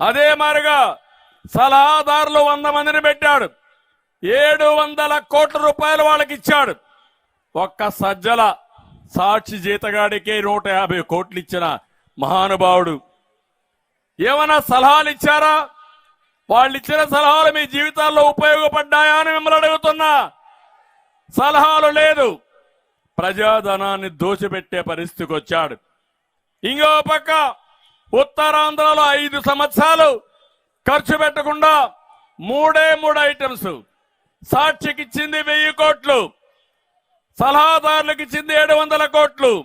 అదే మారిగా సలహాదారులు వంద మందిని పెట్టాడు. ఏడు వందల కోట్ల రూపాయలు వాళ్ళకి ఇచ్చాడు. ఒక్క సజ్జల సాక్షి జీతగాడికే నూట యాభై కోట్లు ఇచ్చిన మహానుభావుడు. ఏమైనా సలహాలు ఇచ్చారా? వాళ్ళు ఇచ్చిన సలహాలు మీ జీవితాల్లో ఉపయోగపడ్డాయా అని మిమ్మల్ని అడుగుతున్నా. సలహాలు లేదు. ప్రజాధనాన్ని దోచిపెట్టే పరిస్థితికి వచ్చాడు. ఇంకో పక్క ఉత్తరాంధ్రలో ఐదు సంవత్సరాలు ఖర్చు పెట్టకుండా మూడే మూడు ఐటమ్స్. సాక్షికి ఇచ్చింది వెయ్యి కోట్లు. సలహాదారులకు ఇచ్చింది ఏడు వందల కోట్లు.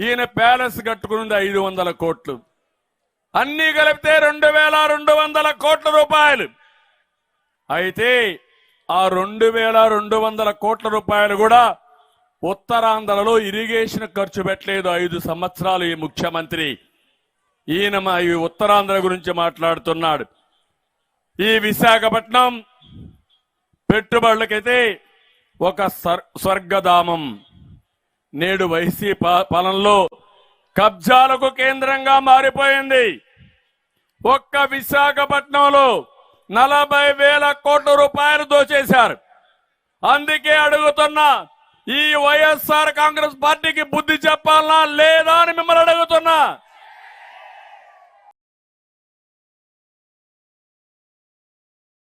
ఈయన ప్యాలెస్ కట్టుకున్నది ఐదు వందల కోట్లు. అన్ని కలిపితే రెండు వేల రెండు వందల కోట్ల రూపాయలు. అయితే ఆ రెండు వేల రెండు వందల కోట్ల రూపాయలు కూడా ఉత్తరాంధ్రలో ఇరిగేషన్ ఖర్చు పెట్టలేదు ఐదు సంవత్సరాలు ఈ ముఖ్యమంత్రి. ఈయన మా ఈ ఉత్తరాంధ్ర గురించి మాట్లాడుతున్నాడు. ఈ విశాఖపట్నం పెట్టుబడులకైతే ఒక స్వర్గధామం. నేడు వైసీ పాలనలో కబ్జాలకు కేంద్రంగా మారిపోయింది. ఒక్క విశాఖపట్నంలో నలభై వేల కోట్ల రూపాయలు దోచేశారు. అందుకే అడుగుతున్నా ఈ వైఎస్ఆర్ కాంగ్రెస్ పార్టీకి బుద్ధి చెప్పాలనా లేదా అని మిమ్మల్ని అడుగుతున్నా.